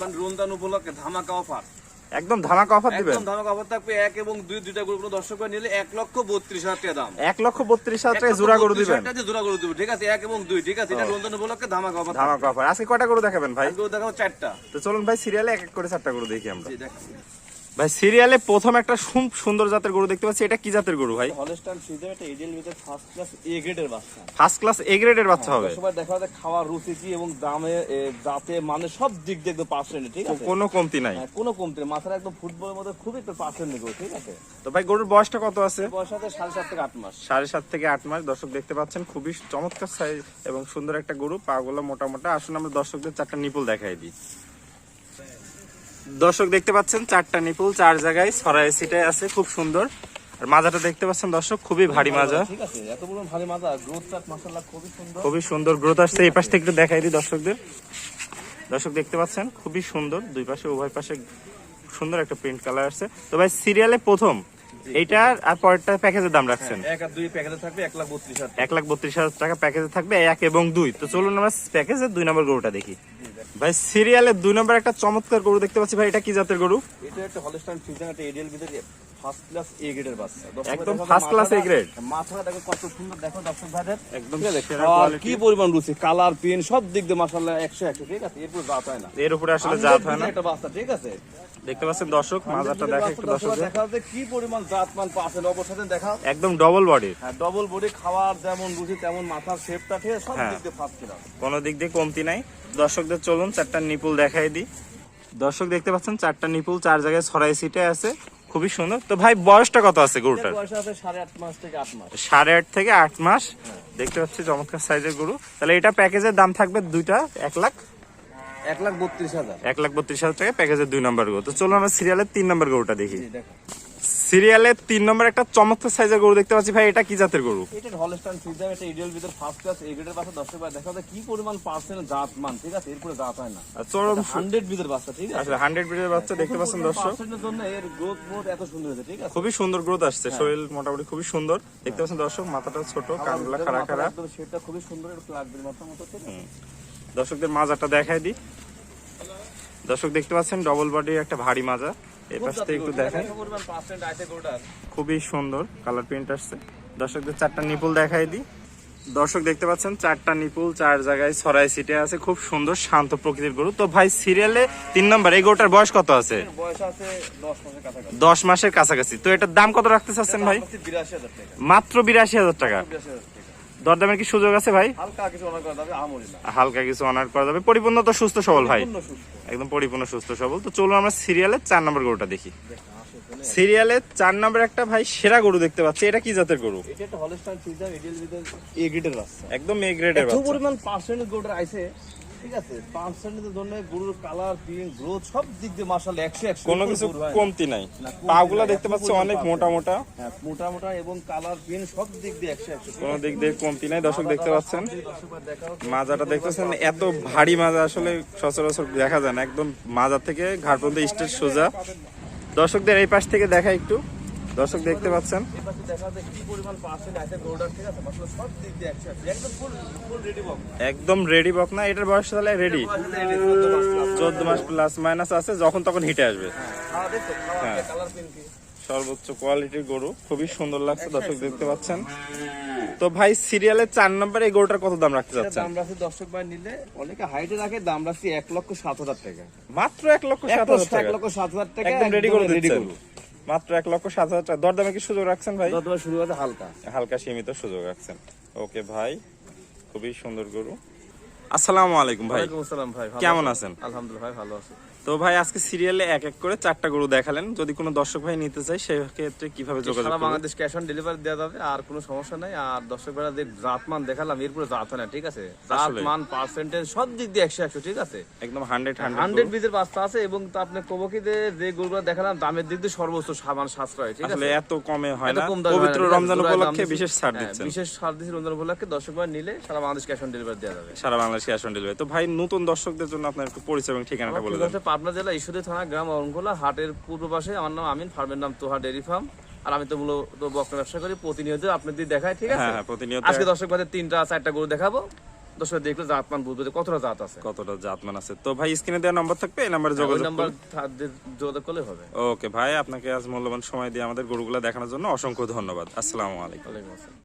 মানে রমজান উপলক্ষে ধামাকা অফার। একদম ধামাকা অফার দিবেন? একদম ধামাকা অফার থাকবে এক এবং দুই দুইটা গরু কোনো দর্শক নিলে এক লক্ষ বত্রিশ হাজার টাকা দাম। এক লক্ষ বত্রিশ হাজার টাকা জোড়া গরু দিবেন? জোড়া গরু দিবেন ঠিক আছে? এক এবং দুই ঠিক আছে? এটা উপলক্ষে ধামাকা অফার ধামাকা অফার। আজকে কয়টা গরু দেখাবেন ভাই? গরু দেখাবো চারটা। তো চলুন ভাই সিরিয়ালে এক এক করে চারটা গরু দেখি আমরা। ভাই সিরিয়ালে প্রথম একটা সুন্দর জাতের গরু দেখতে পাচ্ছি। এটা কি জাতের গরু ভাই? হলস্টাইন ফ্রিজের একটা এডিএল ভিতরে ফার্স্ট ক্লাস এ গ্রেডের বাচ্চা। ফার্স্ট ক্লাস এ গ্রেডের বাচ্চা হবে। সবাই দেখা যায় খাওয়ার রুচিচি এবং দামে জাতে মানে সব দিক দিয়ে একদম পার্সেন্ট ঠিক আছে? কোনো কমতি নাই। হ্যাঁ, কোনো কমতে নেই। মাথার একদম ফুটবলের মধ্যে খুবই একটা পার্সেন্ট গরু ঠিক আছে? তো ভাই গরুর বয়সটা কত আছে? বয়স আছে সাড়ে সাত থেকে আট মাস। সাড়ে সাত থেকে আট মাস। দর্শক দেখতে পাচ্ছেন খুবই চমৎকার সাইজ এবং সুন্দর একটা গরু। পাগুলো মোটা মোটা আসুন আমরা দর্শকদের চারটা নিপুল দেখাই দিই। দর্শক দেখতে পাচ্ছেন চারটা নিপুল চার জায়গায় ছড়াই সিটায় আছে খুব সুন্দর। আর মাজাটা দেখতে পাচ্ছেন দর্শক খুবই ভারী মাজা। ঠিক আছে এত বড় ভারী মাজা মাসাল্লাহ খুবই সুন্দর। খুবই সুন্দর গ্রোথ আসছে এই পাশ থেকে একটু দেখাই দিই দর্শকদের। দর্শক দেখতে পাচ্ছেন খুবই সুন্দর দুই পাশে উভয় পাশে সুন্দর একটা প্রিন্ট কালার আছে তো ভাই সিরিয়ালে প্রথম এইটার আর পরেরটা প্যাকেজের দাম রাখছেন? এক আর দুই প্যাকেটে থাকবে এক লাখ বত্রিশ হাজার এক লাখ বত্রিশ হাজার টাকা প্যাকেজে থাকবে এক এবং দুই। তো চলুন আমরা প্যাকেজের দুই নম্বর গরুটা দেখি। ভাই সিরিয়ালের দুই নম্বর একটা চমৎকার গরু দেখতে পাচ্ছি ভাই, এটা কি জাতের গরু? এটা একটা হলস্টাইন ফ্রিজের একটা এডিএল ভিতরে। ফার্স্ট ক্লাস এ গ্রেডের বাচ্চা। একদম দেখো first class A মাথাটা- দেখো কত সুন্দর দেখো দর্শক ভাইদের। একদম আর কি পরিমাণ রুচি? কালার পেন সব দিক দিয়ে একশো ঠিক আছে? জাত হয় না। এর উপরে আসলে জাত হয় না। একটা বাচ্চা ঠিক আছে? দেখতে পাচ্ছেন দর্শক মাজারটা দেখে একটু দর্শক দেখা যাচ্ছে কি পরিমাণ জাত মান পাচ্ছেন অবসাথে দেখা একদম ডবল বডির হ্যাঁ ডবল বডি খাওয়ার যেমন রুচি তেমন মাথার শেপটা ঠিক সব হ্যাঁ। দিক দিয়ে ফার্স্ট ক্লাস কোনো দিক দিয়ে কমতি নাই। দর্শকদের চলুন চারটা নিপুল দেখাই দিই। দর্শক দেখতে পাচ্ছেন চারটা নিপুল চার জায়গায় ছড়াই সিটে আছে। খুবই সুন্দর। তো ভাই বয়সটা কত আছে গরুটার? সাড়ে আট থেকে আট মাস। দেখতে পাচ্ছি চমৎকার সাইজের গরু। তাহলে এটা প্যাকেজের দাম থাকবে দুইটা এক লাখ? এক লাখ বত্রিশ হাজার। এক লাখ বত্রিশ হাজার টাকা প্যাকেজের দুই নম্বর গরু। তো চলুন আমরা সিরিয়ালের তিন নম্বর গরুটা দেখি। দেখো। সিরিয়ালের তিন নম্বর একটা চমৎকার সাইজের গরু দেখতে পাচ্ছি। ভাই এটা কি জাতের গরু? এটা হলস্টাইন ফ্রিজার এটা ইডিয়াল ভিতর ফার্স্ট ক্লাস এই গ্রেডের বাচ্চা দর্শক ভাই দেখা যায় কি পরিমাণ পার্সেন্ট জাত মান ঠিক আছে? এরপরে জাত হয় না। আর চরম হান্ড্রেড ভিতর বাচ্চা ঠিক আছে? আসলে হান্ড্রেড ব্রিডের বাচ্চা দেখতে পাচ্ছেন দর্শক। জন্য এর গ্রোথ গ্রোথ এত সুন্দর হয়েছে ঠিক আছে? খুবই সুন্দর গ্রোথ আসছে। শরীর মোটামুটি খুবই সুন্দর। দেখতে পাচ্ছেন দর্শক মাথাটা ছোট কানগুলা খাড়া খাড়া। একদম সেটা খুবই সুন্দর এটা লাগবে মাথার মতো ঠিক আছে? দর্শকদের মাজাটা দেখাই দিই। দর্শক দেখতে পাচ্ছেন ডবল বডির একটা ভারী মাজা। এই পাশ থেকে একটু দেখেন। খুবই সুন্দর কালার প্রিন্ট আসছে। দর্শকদের চারটা নিপুল দেখাই দিই। দর্শক দেখতে পাচ্ছেন চারটা নিপুল চার জায়গায় ছড়াই সিটে আছে। খুব সুন্দর শান্ত প্রকৃতির গরু। তো ভাই সিরিয়ালে তিন নম্বর এই গরুটার বয়স কত আছে? দশ মাসের কাছাকাছি। তো এটার দাম কত রাখতে চাচ্ছেন ভাই? মাত্র বিরাশি হাজার টাকা। দরদামের কি সুযোগ আছে ভাই? হালকা কিছু অনার করা যাবে পরিপূর্ণ তো সুস্থ সবল ভাই। একদম পরিপূর্ণ সুস্থ সবল। তো চলুন আমরা সিরিয়ালে চার নম্বর গরুটা দেখি। সিরিয়ালের চার নম্বর একটা ভাই সেরা গরু দেখতে পাচ্ছি। এটা কি জাতের গরু? একদম এ গ্রেডের বাচ্চা। পরিমাণ পার্সেন্টেজ গরুটার আইছে ঠিক আছে পার্সেন্টেজের জন্য গরুর কালার পিং গ্রোথ সব দিক দিয়ে মাশাআল্লাহ 100 100 কোনো কিছু কমতি নাই। পাগুলা দেখতে পাচ্ছি অনেক মোটা মোটা। হ্যাঁ মোটা মোটা এবং কালার পিন সব দিক দিয়ে 100 100 কোনো দিক দিয়ে কমতি নাই দর্শক দেখতে পাচ্ছেন। মাজাটা দেখতেছেন এত ভারী মাজা আসলে সচরাচর দেখা যায় না একদম মাজা থেকে ঘাট পর্যন্ত স্টেজ সোজা। দর্শকদের এই পাশ থেকে দেখা একটু। দর্শক দেখতে পাচ্ছেন। এই পাশে দেখা যায় কি পরিমাণ পার্সেন্ট আছে গরুটার ঠিক আছে মাশাআল্লাহ সব দিক দিয়ে 100 100 একদম রেডি বক না এটার বয়স তাহলে রেডি চোদ্দ মাস প্লাস মাইনাস আছে যখন তখন হিটে আসবে। হ্যাঁ। কি সর্বোচ্চ কোয়ালিটির গরু খুবই সুন্দর লাগছে দর্শক দেখতে পাচ্ছেন। তো ভাই সিরিয়ালের চার নম্বরে এই গরুটার কত দাম রাখতে চাচ্ছেন? দাম দর্শক ভাই নিলে অনেকে হাইটে রাখে দাম রাখি এক লক্ষ সাত হাজার টাকা। মাত্র এক লক্ষ সাত হাজার এক টাকা। লক্ষ সাত হাজার টাকা একদম রেডি করে রেডি করব মাত্র এক লক্ষ সাত হাজার টাকা। দরদামে কি সুযোগ রাখছেন ভাই? দরদামে সুযোগ আছে হালকা। হালকা সীমিত সুযোগ রাখছেন। ওকে ভাই খুবই সুন্দর গরু। আসসালামু আলাইকুম ভাই। আসসালাম ভাই কেমন আছেন? আলহামদুলিল্লাহ ভাই ভালো আছি। তো ভাই আজকে সিরিয়ালে এক এক করে চারটা গরু দেখালেন। যদি কোনো দর্শক ভাই নিতে চায় সেক্ষেত্রে কীভাবে যোগাযোগ সারা বাংলাদেশ ক্যাশ অন ডেলিভারি দেওয়া যাবে আর কোনো সমস্যা নাই। আর দর্শক ভাইরা যে জাত মান দেখালাম এরপরে জাত হয় না ঠিক আছে? জাত আসলে। মান পার্সেন্টেজ সব দিক দিয়ে একশো একশো ঠিক আছে? একদম হান্ড্রেড হান্ড্রেড বিজের বাস্তা আছে এবং তা আপনি কবকিতে যে গরুগুলো দেখালাম দামের দিক দিয়ে সর্বোচ্চ সামান সাশ্রয় ঠিক আছে? এত কমে হয় না। পবিত্র রমজান উপলক্ষে বিশেষ ছাড় হ্যাঁ, দিচ্ছেন। বিশেষ ছাড় দিচ্ছি রমজান উপলক্ষে। দর্শক ভাই নিলে সারা বাংলাদেশ ক্যাশ অন ডেলিভারি দেওয়া যাবে। সারা বাংলাদেশ ডেলিভারি তো ভাই নতুন দর্শকদের জন্য আপনার একটু পরিচয় এবং ঠিকানাটা বলে দেন। পাবনা জেলা ঈশ্বরী থানা গ্রাম হাটের পূর্ব পাশে আমার নাম আমিন ফার্মের নাম তোহা ডেয়ারি ফার্ম। আর আমি তো মূলত ব্যবসা করি প্রতিনিয়ত আপনাদের দেখাই ঠিক আছে? হ্যাঁ হ্যাঁ প্রতিনিয়ত। আজকে দর্শক তিনটা চারটা গরু দেখাবো। দর্শক দেখলে জাতমান বুঝবে কতটা জাত আছে। কতটা জাতমান আছে। তো ভাই স্ক্রিনে দেওয়া নম্বর থাকবে এই নাম্বারে যোগাযোগ নাম্বার যোগাযোগ করলে হবে। ওকে ভাই আপনাকে আজ মূল্যবান সময় দিয়ে আমাদের গরুগুলো দেখানোর জন্য অসংখ্য ধন্যবাদ। আসসালামু আলাইকুম। আসসালাম।